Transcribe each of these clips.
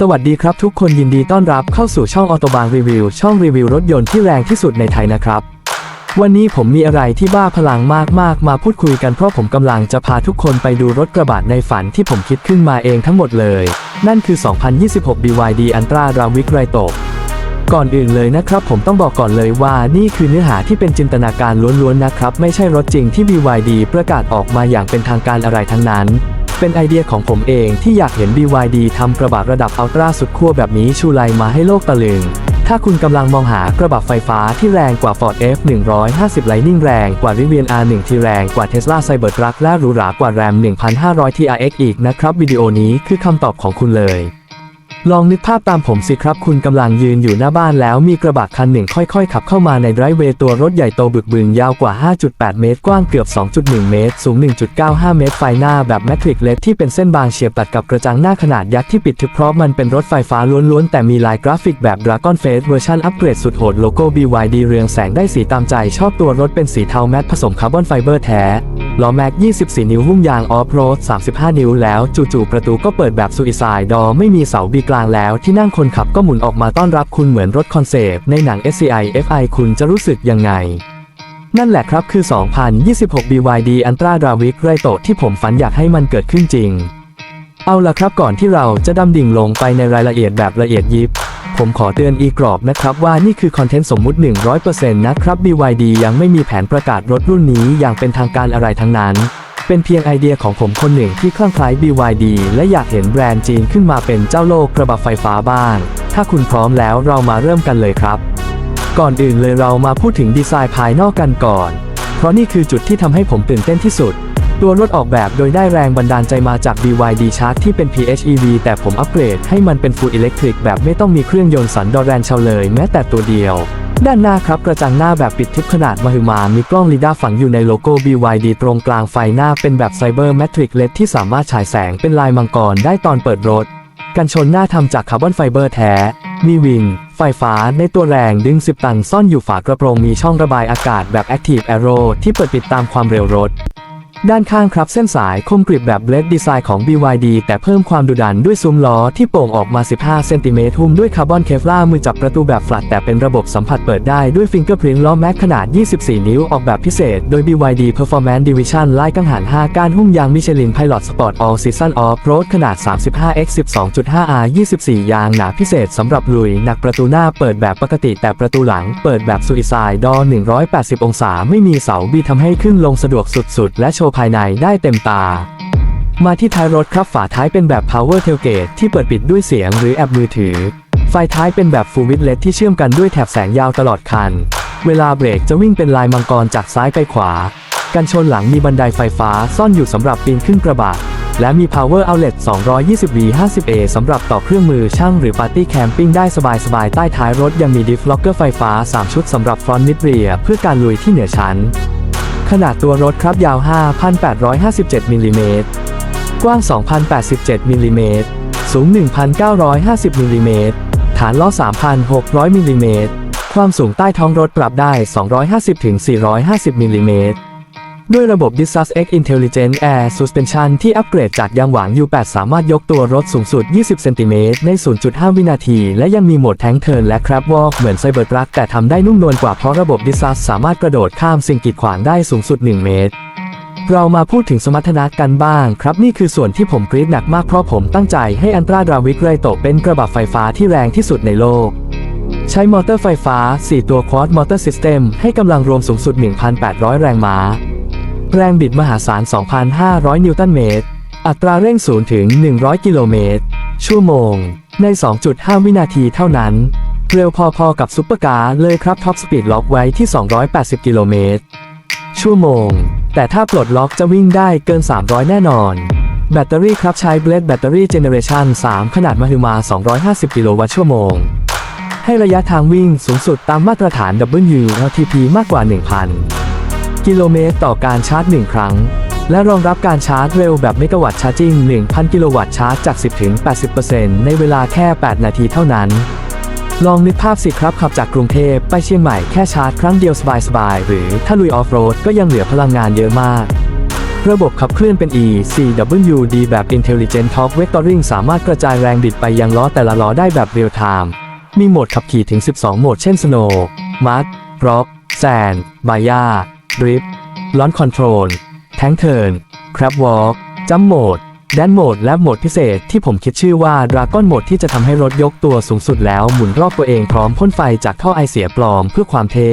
สวัสดีครับทุกคนยินดีต้อนรับเข้าสู่ช่องออโตบางรีวิวช่องรีวิวรถยนต์ที่แรงที่สุดในไทยนะครับ วันนี้ผมมีอะไรที่บ้าพลังมากๆ มาพูดคุยกันเพราะผมกำลังจะพาทุกคนไปดูรถกระบะในฝันที่ผมคิดขึ้นมาเองทั้งหมดเลย นั่นคือ 2026 BYD Antra Ravic r a t o ก่อนอื่นเลยนะครับ ผมต้องบอกก่อนเลยว่านี่คือเนื้อหาที่เป็นจินตนาการล้วนๆนะครับ ไม่ใช่รถจริงที่ BYD ประกาศออกมาอย่างเป็นทางการอะไรทั้งนั้น เป็นไอเดียของผมเองที่อยากเห็น BYD ทำกระบะระดับอัลตร้าสุดขั้วแบบนี้ชูไลมาให้โลกตะลึง ถ้าคุณกำลังมองหากระบะไฟฟ้าที่แรงกว่า Ford F150 Lightning แรงกว่า Rivian R1 ที่แรงกว่า Tesla Cybertruck และหรูหรากว่า Ram 1500 TRX อีกนะครับ วิดีโอนี้คือคำตอบของคุณเลย ลองนึกภาพตามผมสิครับคุณกำลังยืนอยู่หน้าบ้านแล้วมีกระบะคันหนึ่งค่อยๆ ขับเข้ามาในไรเวย์ตัวรถใหญ่โตบึกบึนยาวกว่า 5.8 เมตร กว้างเกือบ 2.1 เมตร สูง 1.95 เมตร ไฟหน้าแบบแมทริกเลดที่เป็นเส้นบางเฉียบตัดกับกระจังหน้าขนาดยักษ์ที่ปิดทึบเพราะมันเป็นรถไฟฟ้าล้วนๆ แต่มีลายกราฟิกแบบ Dragon Face เวอร์ชันอัปเกรดสุดโหดโลโก้ BYD เรืองแสงได้สีตามใจชอบตัวรถเป็นสีเทาแมตผสมคาร์บอนไฟเบอร์แท้ล้อแม็ก 24 นิ้วหุ้มยางออฟโรด 35 นิ้วแล้ว จู่ๆประตูก็เปิดแบบซูอิซายดอไม่มีเสาบีกลางแล้วที่นั่งคนขับก็หมุนออกมาต้อนรับคุณเหมือนรถคอนเซปต์ในหนัง SCI FI คุณจะรู้สึกยังไง นั่นแหละครับคือ 2026 BYD Antra Dravic r a t o ที่ผมฝันอยากให้มันเกิดขึ้นจริง เอาละครับก่อนที่เราจะดำดิ่งลงไปในรายละเอียดแบบละเอียดยิบผมขอเตือนอีกรอบนะครับว่านี่คือคอนเทนต์สมมุติ 100%นะครับ BYD ยังไม่มีแผนประกาศรถรุ่นนี้อย่างเป็นทางการอะไรทั้งนั้น เป็นเพียงไอเดียของผมคนหนึ่งที่คลั่งไคล้ BYD และอยากเห็นแบรนด์จีนขึ้นมาเป็นเจ้าโลกกระบะไฟฟ้าบ้าง ถ้าคุณพร้อมแล้วเรามาเริ่มกันเลยครับ ก่อนอื่นเลยเรามาพูดถึงดีไซน์ภายนอกกันก่อน เพราะนี่คือจุดที่ทำให้ผมตื่นเต้นที่สุด ตัวรถออกแบบโดยได้แรงบันดาลใจมาจาก BYD Shark ที่เป็น PHEV แต่ผมอัปเกรดให้มันเป็น Full Electric แบบไม่ต้องมีเครื่องยนต์สันดอแรนเชาเลยแม้แต่ตัวเดียว ด้านหน้าครับกระจังหน้าแบบปิดทึบขนาดมหึมา มีกล้องลีดาฝังอยู่ในโลโก้ BYD ตรงกลางไฟหน้าเป็นแบบไซเบอร์แมทริกเลดที่สามารถฉายแสงเป็นลายมังกรได้ตอนเปิดรถ กันชนหน้าทำจากคาร์บอนไฟเบอร์แท้ มีวิง ไฟฟ้าในตัวแรงดึง 10 ตันซ่อนอยู่ฝากระโปรงมีช่องระบายอากาศแบบ Active Aero ที่เปิดปิดตามความเร็วรถ ด้านข้างครับเส้นสายคมกริบแบบเบลดดีไซน์ของ BYD แต่เพิ่มความดุดันด้วยซุ้มล้อที่โป่งออกมา 15 เซนติเมตรหุ้มด้วยคาร์บอนเคฟลามือจับประตูแบบฟลัดแต่เป็นระบบสัมผัสเปิดได้ด้วยฟิงเกอร์พรินล้อแม็กขนาด 24 นิ้วออกแบบพิเศษ โดย BYD Performance Division ไล่กังหัน 5 การหุ้มยางมิชลิน Pilot Sport All Season Off Road ขนาด 35x 12.5r 24 ยางหนาพิเศษสำหรับลุยหนักประตูหน้าเปิดแบบปกติแต่ประตูหลังเปิดแบบซูอิซายดอ180 องศาไม่มีเสาบีทำให้ขึ้นลงสะดวกสุดๆ และโชว์ภายในได้เต็มตา มาที่ท้ายรถครับฝาท้ายเป็นแบบ power tailgate ที่เปิดปิดด้วยเสียงหรือแอปมือถือ ไฟท้ายเป็นแบบ full width LED ที่เชื่อมกันด้วยแถบแสงยาวตลอดคัน เวลาเบรกจะวิ่งเป็นลายมังกรจากซ้ายไปขวา กันชนหลังมีบันไดไฟฟ้าซ่อนอยู่สำหรับปีนขึ้นกระบะและมี power outlet 220V 50A สำหรับต่อเครื่องมือช่างหรือปาร์ตี้แคมปิ้งได้สบายๆ ใต้ท้ายรถยังมี diff locker ไฟฟ้า 3 ชุดสำหรับ front mid rear เพื่อการลุยที่เหนือชั้น ขนาดตัวรถครับยาว 5,857มิลลิเมตรกว้าง 2,087มิลลิเมตรสูง 1,950มิลลิเมตรฐานล้อ 3,600มิลลิเมตรความสูงใต้ท้องรถปรับได้ 250-450มิลลิเมตร ด้วยระบบ d i s a s X Intelligent Air Suspension ที่อัปเกรดจากยางหวาง U8 สามารถยกตัวรถสูงสุด 20 เซนติเมตรใน 0.5 วินาที และยังมีโหมดแทงเทิร์นและ Crab Walk เหมือนไซเบอร์ทรัคแต่ทำได้นุ่มนวลกว่าเพราะระบบ d i s a s สามารถกระโดดข้ามสิ่งกีดขวางได้สูงสุด 1 เมตรเรามาพูดถึงสมรรถนะกันบ้าง ครับนี่คือส่วนที่ผมกรี๊ดหนักมากเพราะผมตั้งใจให้อันตราดราวิกไรโตเป็นกระบะไฟฟ้าที่แรงที่สุดในโลก ใช้มอเตอร์ไฟฟ้า 4 ตัว Quad Motor System ให้กำลังรวมสูงสุด 1,800 แรงม้า แรงบิดมหาศาล 2,500 นิวตันเมตร อัตราเร่ง0ถึง 100 กิโลเมตร ชั่วโมง ใน 2.5 วินาทีเท่านั้น เร็วพอๆกับซุปเปอร์คาร์เลยครับท็อปสปีดล็อกไว้ที่ 280 กิโลเมตร ชั่วโมง แต่ถ้าปลดล็อกจะวิ่งได้เกิน 300 แน่นอน แบตเตอรี่ครับใช้เบลดแบตเตอรี่เจเนเรชัน3ขนาดมหึมา 250 กิโลวัตต์ชั่วโมง ให้ระยะทางวิ่งสูงสุดตามมาตรฐาน WLTP มากกว่า 1,000 กิโลเมตรต่อการชาร์จ 1 ครั้ง และรองรับการชาร์จเร็วแบบเมกะวัตต์ชาร์จิ่ง 1,000 กิโลวัตต์ชาร์จจาก 10-80%ในเวลาแค่ 8 นาทีเท่านั้น ลองนึกภาพสิครับขับจากกรุงเทพไปเชียงใหม่แค่ชาร์จครั้งเดียวสบายๆ หรือถ้าลุยออฟโรดก็ยังเหลือพลังงานเยอะมากระบบขับเคลื่อนเป็น E CWD แบบ Intelligent Torque Vectoring สามารถกระจายแรงบิดไปยังล้อแต่ละล้อได้แบบเรียลไทม์ มีโหมดขับขี่ถึง 12 โหมดเช่น Snow Mud Rock Sand Baya Drift Launch Control Tank Turn Crab Walk Jump Mode แดนโหมดและโหมดพิเศษที่ผมคิดชื่อว่าดราก้อนโหมดที่จะทำให้รถยกตัวสูงสุดแล้วหมุนรอบตัวเองพร้อมพ่นไฟจากท่อไอเสียปลอมเพื่อความเท่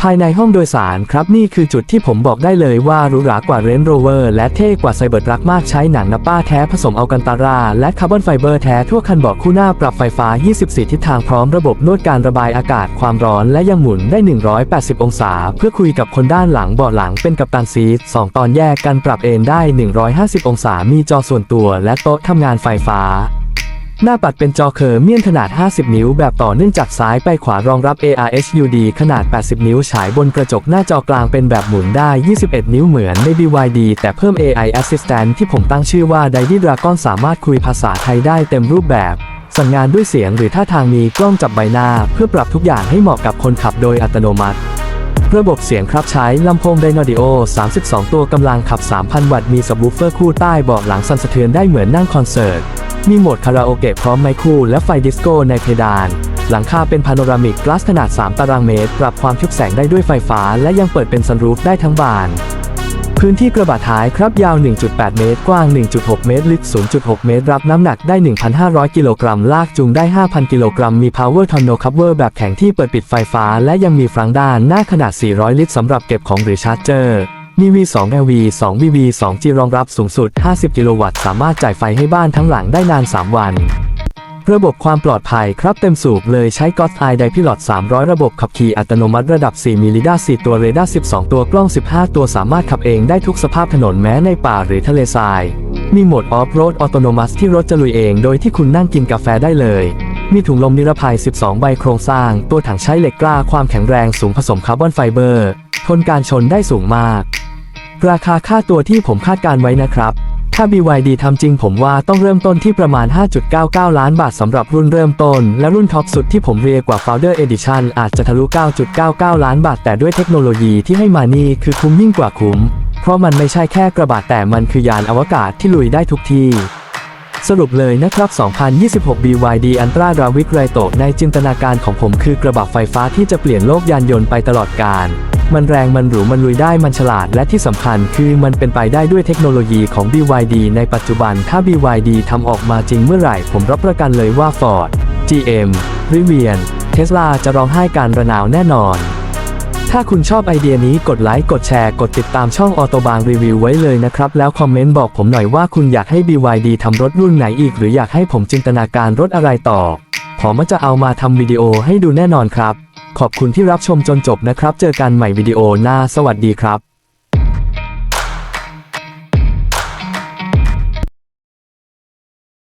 ภายในห้องโดยสารครับนี่คือจุดที่ผมบอกได้เลยว่าหรูหรากว่าเรนโรเวอร์และเท่กว่าไซเบอร์รักมากใช้หนังนับป้าแท้ผสมอัลกันตารา และคาร์บอนไฟเบอร์แท้ทั่วคันบาะคู่หน้าปรับไฟฟ้า 24 ทิศทางพร้อมระบบนวดการระบายอากาศความร้อนและยังหมุนได้ 180 องศา เพื่อคุยกับคนด้านหลังเบาะหลังเป็นกัปตันซีท2ตอนแยกกันปรับเอนได้ 150 องศา มีจอส่วนตัวและโต๊ะทำงานไฟฟ้า หน้าปัดเป็นจอเคอร์เมียนขนาด 50 นิ้ว แบบต่อเนื่องจากซ้ายไปขวารองรับ AR HUD ขนาด 80 นิ้ว ฉายบนกระจกหน้าจอกลางเป็นแบบหมุนได้ 21 นิ้วเหมือนใน BYD แต่เพิ่ม AI Assistant ที่ผมตั้งชื่อว่า d i d y Dragon สามารถคุยภาษาไทยได้เต็มรูปแบบ สั่งงานด้วยเสียงหรือท่าทางมีกล้องจับใบหน้า เพื่อปรับทุกอย่างให้เหมาะกับคนขับโดยอัตโนมัติ ระบบเสียงครับใช้ลำโพงไดโนดิโอ 32 ตัวกำลังขับ 3,000 วัตต์ มีสับวูฟเฟอร์คู่ใต้เบาะหลังสั่นสะเทือนได้เหมือนนั่งคอนเสิร์ต มีโหมดคาราโอเกะพร้อมไมค์คู่และไฟดิสโก้ในเพดาน หลังคาเป็นพาโนรามิกกลาสขนาด 3 ตารางเมตร ปรับความชุบแสงได้ด้วยไฟฟ้า และยังเปิดเป็นซันรูฟได้ทั้งบาน พื้นที่กระบะท้ายครับยาว 1.8 เมตร กว้าง 1.6 เมตร ลึก 0.6 เมตร รับน้ำหนักได้ 1,500 กิโลกรัม ลากจูงได้ 5,000 กิโลกรัม มี Power Tonneau Cover แบบแข็งที่เปิดปิดไฟฟ้า และยังมีฟรังด้านหน้าขนาด 400 ลิตรสำหรับเก็บของหรือชาร์จเจอร์ มี V2 LV 2 VV 2 G รองรับสูงสุด 50 กิโลวัตต์ สามารถจ่ายไฟให้บ้านทั้งหลังได้นาน 3 วัน ระบบความปลอดภัยครับเต็มสูบเลยใช้ g o d Eye Dipilot 300 ระบบขับขี่อัตโนมัติระดับ 4มิลลิดา4ตัวเรดาร์12 ตัวกล้อง 15 ตัวสามารถขับเองได้ทุกสภาพถนนแม้ในป่าหรือทะเลทราย มีโหมดออฟโรดอัตโนมัติที่รถจะลุยเองโดยที่คุณนั่งกินกาแฟได้เลย มีถุงลมนิรภัย 12 ใบโครงสร้าง ตัวถังใช้เหล็กกล้าความแข็งแรงสูงผสมคาร์บอนไฟเบอร์ ทนการชนได้สูงมาก ราคาค่าตัวที่ผมคาดการไว้นะครับ ถ้า BYD ทำจริงผมว่าต้องเริ่มต้นที่ประมาณ 5.99 ล้านบาทสำหรับรุ่นเริ่มต้น และรุ่นท็อปสุดที่ผมเรียกว่า Founder Edition อาจจะทะลุ 9.99 ล้านบาทแต่ด้วยเทคโนโลยีที่ให้มานี่คือคุ้มยิ่งกว่าคุ้ม เพราะมันไม่ใช่แค่กระบะแต่มันคือยานอวกาศที่ลุยได้ทุกที่ สรุปเลยนะครับ 2026 BYD Antra Ravic Raito ในจินตนาการของผมคือกระบะไฟฟ้าที่จะเปลี่ยนโลกยานยนต์ไปตลอดกาล มันแรงมันหรูมันลุยได้มันฉลาดและที่สำคัญคือมันเป็นไปได้ด้วยเทคโนโลยีของ BYD ในปัจจุบันถ้า BYD ทำออกมาจริงเมื่อไหร่ ผมรับประกันเลยว่า Ford GM Rivian Tesla จะร้องไห้การระนาวแน่นอน ถ้าคุณชอบไอเดียนี้กดไลค์กดแชร์กดติดตามช่องออโตบางรีวิวไว้เลยนะครับ แล้วคอมเมนต์บอกผมหน่อยว่าคุณอยากให้ BYD ทำรถรุ่นไหนอีก หรืออยากให้ผมจินตนาการรถอะไรต่อผมจะเอามาทำวิดีโอให้ดูแน่นอนครับ ขอบคุณที่รับชมจนจบนะครับ เจอกันใหม่วิดีโอหน้า สวัสดีครับ